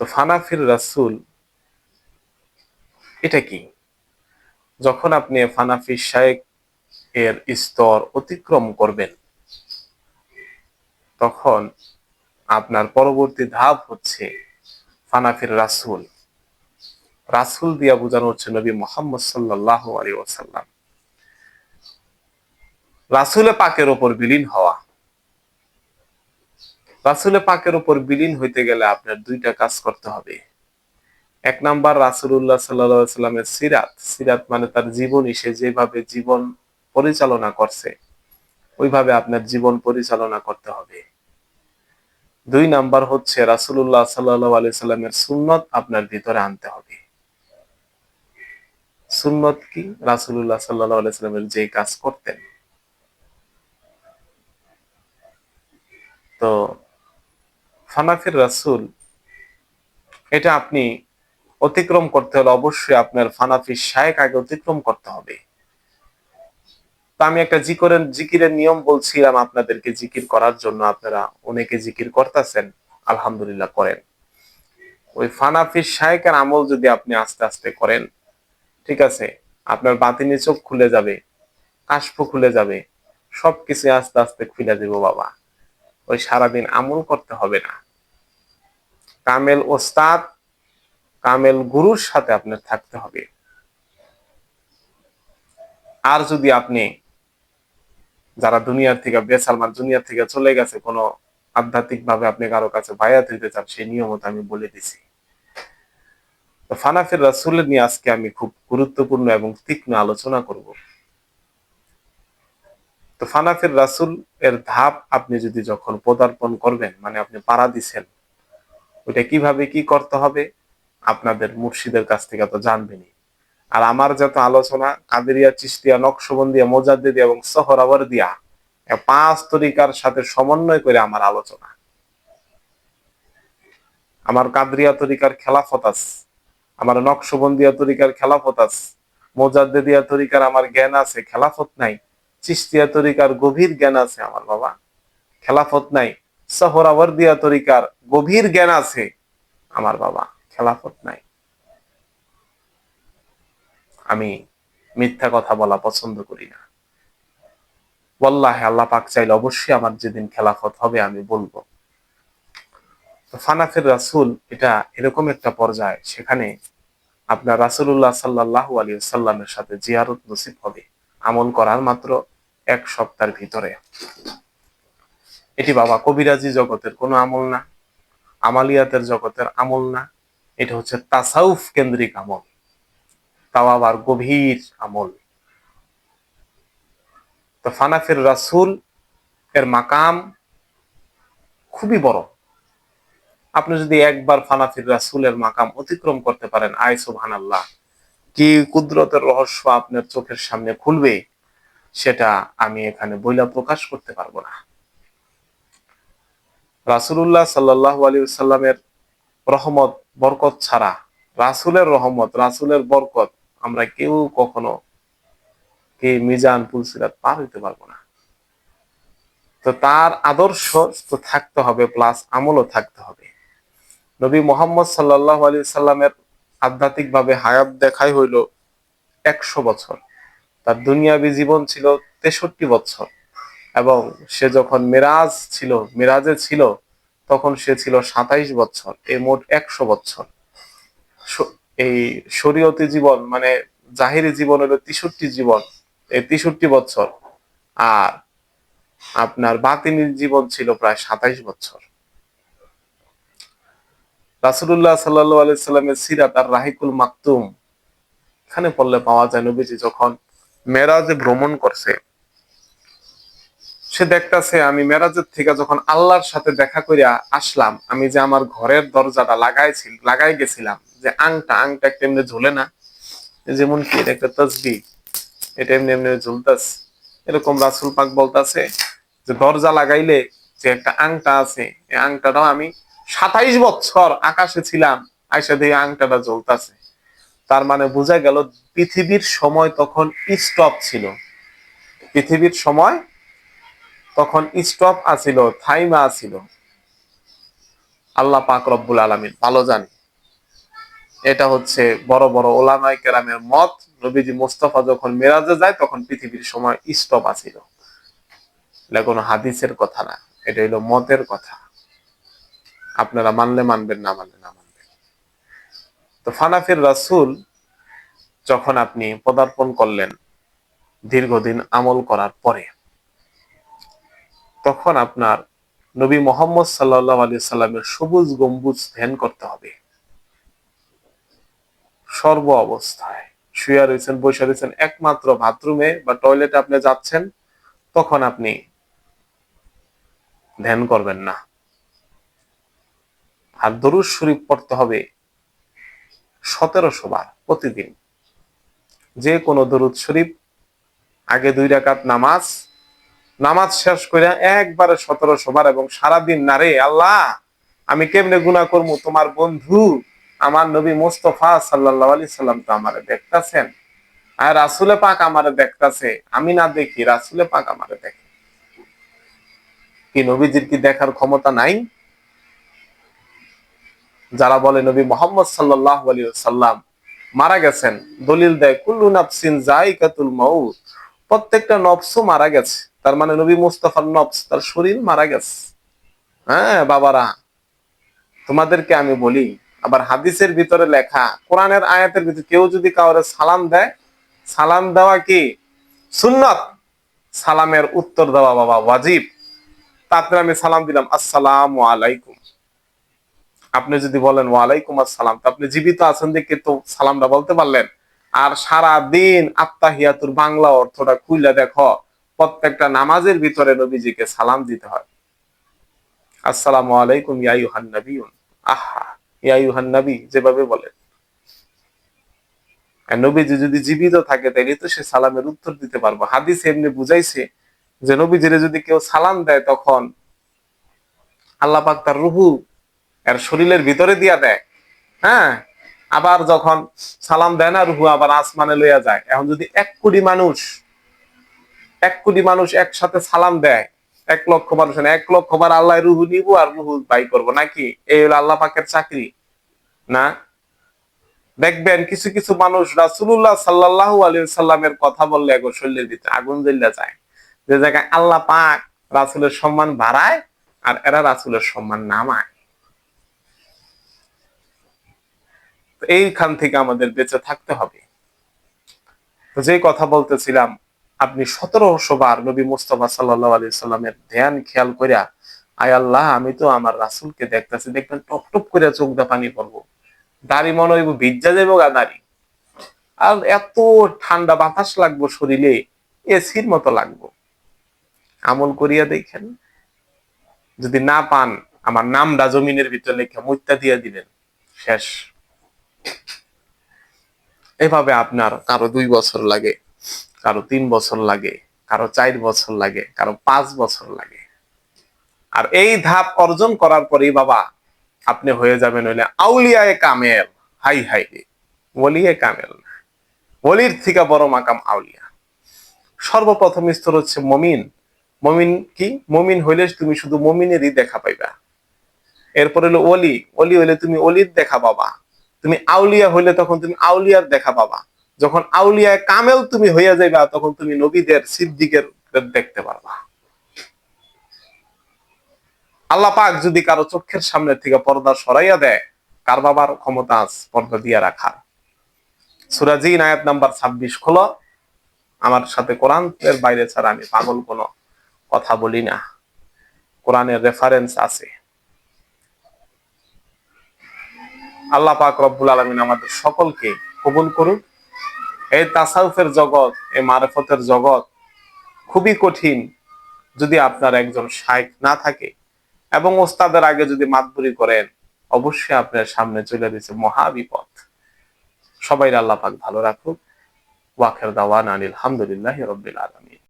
তো ফানাফির রাসুল এটা কি? যখন আপনি ফানাফি শায়েক এর স্তর অতিক্রম করবেন, তখন আপনার পরবর্তী ধাপ হচ্ছে ফানাফির রাসুল। রাসুল দিয়া বোঝানো হচ্ছে নবী মোহাম্মদ সাল্লাহ আলী ওসাল্লাম রাসুলে পাকের ওপর বিলীন হওয়া। রাসুলে পাকের উপর বিলীন হইতে গেলে আপনার দুইটা কাজ করতে হবে। এক নাম্বার রাসুল্লাহ সাল্লামের সিরাত। সিরাত মানে তার জীবনী, সে যেভাবে জীবন পরিচালনা করছে, ওইভাবে আপনার জীবন পরিচালনা করতে হবে। দুই নাম্বার হচ্ছে রাসুল্লাহ সাল্লাহ আলি সাল্লামের সুন্নত আপনার ভিতরে আনতে হবে। সুন্নত কি? রাসুল্লাহ সাল্লাহ আলি সাল্লামের যে কাজ করতেন। তো ফানাফির রাসুল, এটা আপনি অতিক্রম করতে হলে অবশ্যই আপনার ফানাফি শায়েক আগে অতিক্রম করতে হবে। তো আমি একটা জিকরের, জিকিরের নিয়ম বলছিলাম আপনাদেরকে জিকির করার জন্য, আপনারা অনেকে জিকির করতেছেন, আলহামদুলিল্লাহ করেন। ওই ফানাফি শায়েকের আমল যদি আপনি আস্তে আস্তে করেন, ঠিক আছে, আপনার বাতিনি চোখ খুলে যাবে, কাশফু খুলে যাবে, সবকিছু আস্তে আস্তে খুলে দেব বাবা। ওই সারাদিন আমল করতে হবে না। কামেল ওস্তাদ, কামেল গুরুর সাথে আপনার থাকতে হবে। আর যদি আপনি যারা দুনিয়ার থেকে বেসালমান দুনিয়ার থেকে চলে গেছে, কোনো আধ্যাত্মিক ভাবে আপনি কারও কাছে বায়াত হইতে চান, সেই নিয়মত আমি বলে দিছি। ফানাফির রাসুলের নিয়ে আজকে আমি খুব গুরুত্বপূর্ণ এবং তীক্ষ্ণ আলোচনা করব। তো ফানাফির রাসুল এর ধাপ আপনি যদি যখন পদার্পণ করবেন মানে আপনি পাড়া দিছেন ওইটা কীভাবে কি করতে হবে, আপনাদের মুর্শিদের কাছ থেকে তো জানবেনই। আর আমার যত আলোচনা, কাদেরিয়া চিস্তিয়া নকশবন্দিয়া মোজাদ্দিদি এবং সহরাবর দিয়া পাঁচ তরিকার সাথে সমন্বয় করে আমার আলোচনা। আমার কাদরিয়া তরিকার খেলাফত আছে, আমার নকশবন্দিয়া তরিকার খেলাফত আছে, মোজাদ্দিদিয়া তরিকার আমার জ্ঞান আছে, খেলাফত নাই চিস্তিয়া তরিকার গভীর জ্ঞান আছে আমার বাবা, খেলাফত নাই। সহরাবর্দিয়া তরিকার গভীর জ্ঞান আছে, আমার বাবা খেলাফত নাই। আমি মিথ্যা কথা বলা পছন্দ করি না। বল্লাহে আল্লাহ পাক চাইলে অবশ্যই আমার যেদিন খেলাফত হবে আমি বলব। ফানাফের রাসুল এটা এরকম একটা পর্যায়ে, সেখানে আপনার রাসুল্লাহ সাল্লাহ আলী সাল্লামের সাথে জিয়ারত নসিব হবে, আমল করার মাত্র এক সপ্তাহের ভিতরে। এটি বাবা কবিরাজি জগতের কোনো আমল না, আমালিয়াতের জগতের আমল না। এটা হচ্ছে তাসাউফ কেন্দ্রিক আমল। তাও আবার গভীর আমল। তো ফানাফির রাসুল এর মাকাম খুবই বড়। আপনি যদি একবার ফানাফির রাসুলের মাকাম অতিক্রম করতে পারেন, আয় সুবহান আল্লাহ কি কুদরতের রহস্য আপনার চোখের সামনে খুলবে, সেটা আমি এখানে বইলা প্রকাশ করতে পারব না। রাসুল্লাহ সাল্লাহ আলী সাল্লামের রহমত, বরকত ছাড়া রাসুলের রহমত, রাসুলের বরকত আমরা কেউ কখনো কে মিজান পুলসিরাত পার হইতে পারব না। তো তার আদর্শ তো থাকতে হবে, প্লাস আমলও থাকতে হবে। নবী মোহাম্মদ সাল্লাহ আলী সাল্লামের আধ্যাত্মিক ভাবে হায়াত দেখাই হইল একশো বছর। তার দুনিয়াবী জীবন ছিল তেষট্টি বছর। এবং সে যখন মেরাজ ছিল, মেরাজে ছিল, তখন সে ছিল সাতাইশ বছর এই মোট একশো বছর এই শরীয়তি জীবন মানে জাহিরি জীবন হলো তেষট্টি জীবন, এই তেষট্টি বছর আর আপনার বাতিনির জীবন ছিল প্রায় সাতাইশ বছর রাসুল্লাহ সাল্লাহ আলাইসাল্লামের সিরাত আর রাহিকুল মাকতুম, এখানে পড়লে পাওয়া যায় নবীজি যখন মেরাজে ভ্রমণ করছে সে দেখতেছে আমি মেরাজের থেকে যখন আল্লাহর সাথে দেখা করিয়া আসলাম, আমি যে আমার ঘরের দরজাটা লাগাইছি লাগাই গেছিলাম, যে আংটা আংটা একটা এমনি ঝুলে না? যেমন কি এটা একটা তসবি এটা এমনি এমনি ঝুলতাস এরকম রাসুল পাক বলতাছে যে দরজা লাগাইলে যে একটা আংটা আছে, এই আংটাটাও আমি সাতাইশ বছর আকাশে ছিলাম, আইসা দিয়ে আংটাটা জ্বলতাছে তার মানে বোঝা গেল পৃথিবীর সময় তখন স্টপ ছিল। পৃথিবীর সময় তখন স্টপ আছিল থাইমা আছিল। আল্লাহ পাক রব্বুল আলমিন, ভালো জানি। এটা হচ্ছে বড় বড় ওলামাই কেরামের মত। নবীজি মোস্তফা যখন মেরাজে যায়, তখন পৃথিবীর সময় স্টপ আছিল। এটা কোনো হাদিসের কথা না, এটা হলো মতের কথা। আপনারা মানলে মানবেন, না মানলে না মানবেন। তো ফানাফির রাসূল যখন আপনি পদার্পণ করলেন, দীর্ঘদিন আমল করার পরে তখন আপনার নবী মোহাম্মদ সাল্লাহ আলি সাল্লামের সবুজ গম্বুজ ধ্যান করতে হবে। সর্ব অবস্থায়। শুয়ে রয়েছেন, বসে রয়েছেন একমাত্র বাথরুমে বা টয়লেটে আপনি যাচ্ছেন, তখন আপনি ধ্যান করবেন না। আর দরুদ শরীফ পড়তে হবে সতেরোশো বার প্রতিদিন। যে কোনো দরুদ শরীফ, আগে দুই রাকাত নামাজ নামাজ শেষ করে একবারে সতেরোশো বার এবং সারাদিন না রে, আল্লাহ, আমি কেমনে গুণা করব তোমার বন্ধু, আমার নবী মুস্তফা সাল্লাহ আলি সাল্লাম তো আমারে দেখতেছেন। আর রাসুলে পাক আমারে দেখতাছে। আমি না দেখি, রাসুলে পাক আমারে দেখে। কি নবীজির কি দেখার ক্ষমতা নাই? যারা বলে নবী মোহাম্মদ সাল্লাহ আলী সাল্লাম মারা গেছেন, দলিল দেয়, কুল্লু নাফসিন জাইকাতুল মাউত। প্রত্যেকটা নফসও মারা গেছে। তার মানে নবী মুস্তফার নফস তার শরীর মারা গেছে। হ্যাঁ বাবারা, তোমাদেরকে আমি বলি, আবার হাদিসের ভিতরে লেখা, কোরআনের আয়াতের ভিতরে কেউ যদি কাউরে সালাম দেয়, সালাম দেওয়া কি? সুন্নত। সালামের উত্তর দেওয়া, বাবা, ওয়াজিব। তাতে আমি সালাম দিলাম, আসসালাম আলাইকুম। আপনি যদি বলেন, ওয়ালাইকুম আসসালাম, তো আপনি জীবিত আছেন দেখে তো সালামটা বলতে পারলেন। আর সারা দিন আত্মাহিয়াতুর বাংলা অর্থটা খুইলা দেখো, প্রত্যেকটা নামাজের ভিতরে নবীজিকে সালাম দিতে হয়। আসসালামু আলাইকুম ইয়াইহান নবীন আহা ইয়াইহান নবী, যেভাবে আর নবীজি যদি জীবিত থাকে তাহলে তো সে সালামের উত্তর দিতে পারব। হাদিস এমনি বুঝাইছে যে নবীজিরে যদি কেউ সালাম দেয় তখন আল্লাহ পাক তার রুহু, এর শরীরের ভিতরে দিয়া দেয়। হ্যাঁ? আবার যখন সালাম দেয় না, রুহু আবার আসমানে লইয়া যায়। এখন যদি এক কোটি মানুষ, এক কোটি মানুষ একসাথে সালাম দেয়, এক লক্ষ মানুষ এক লক্ষ বার আল্লাহ রুহু নিব আর রুহু বাই করব, নাকি? এই হলো আল্লাহ পাকের চাকরি, না? দেখবেন কিছু কিছু মানুষ রাসুল্লাহ সাল্লাহ আলী সাল্লামের কথা বললে এখন শরীরের ভিতরে আগুন জ্বলিয়া যায়। যে জায়গায় আল্লাহ পাক রাসুলের সম্মান বাড়ায় আর এরা রাসুলের সম্মান নামায়। এইখান থেকে আমাদের বেঁচে থাকতে হবে। তো যে কথা বলতেছিলাম, আপনি সতেরোশো বার নবী মুস্তফা সাল্লাহ আলি সাল্লামের ধ্যান খেয়াল করিয়া, আয় আল্লাহ, আমি তো আমার রাসুলকে দেখতেছি, দেখবেন টপ টপ করে চোখ দা পানি পড়ব। দাড়ি মনে হইব ভিজা যাব গা দাড়ি। আর এত ঠান্ডা বাতাস লাগবো শরীরে, এসির মতো লাগবো। আমল করিয়া দেখেন, যদি না পান, আমার নামটা জমিনের ভিতরে লেখা মুত্যা দিয়ে দিবেন। শেষ। এভাবে আপনার কারও দুই বছর লাগে, কারও তিন বছর লাগে, কারও চার বছর লাগে, কারও পাঁচ বছর লাগে। আর এই ধাপ অর্জন করার পরেই বাবা, আপনি হয়ে যাবেন হইলে আউলিয়ায় কামেল। হাই হাই ওলিয়ে কামেল ওলির থেকে বড় মাকাম আউলিয়া। সর্বপ্রথম স্তর হচ্ছে মমিন। মমিন কি? মমিন হইলে তুমি শুধু মমিনেরই দেখা পাইবা। এরপর হলো অলি অলি হইলে তুমি অলির দেখা পাবা। তুমি আউলিয়া হইলে তখন তুমি আউলিয়ার দেখা পাবা। যখন আউলিয়ায় কামেল তুমি হইয়া যাইবা, তখন তুমি নবীদের, সিদ্দিকের দেখতে পারবা। আল্লাহ পাক যদি কারও চোখের সামনে থেকে পর্দা সরাইয়া দেয়, কার বাবার ক্ষমতা আছে পর্দা দিয়ে রাখার? সুরাজি আয়াত নাম্বার ছাব্বিশ খোলো। আমার সাথে কোরআনের বাইরে ছাড়া আমি পাগল কোনো কথা বলি না। কোরআনের রেফারেন্স আছে। আল্লাহ পাক রব্বুল আলমিন আমাদের সকলকে কবুল করুক। এই তাসাউফের জগৎ, এই মারেফতের জগৎ খুবই কঠিন যদি আপনার একজন শাইখ না থাকে এবং ওস্তাদের আগে যদি মাতবুরি করেন, অবশ্যই আপনার সামনে চলে দিচ্ছে মহাবিপদ সবাই আল্লাহ পাক ভালো রাখুক। ওয়াখের দাওয়ান আনিল আলহামদুলিল্লাহ রবিল আলমী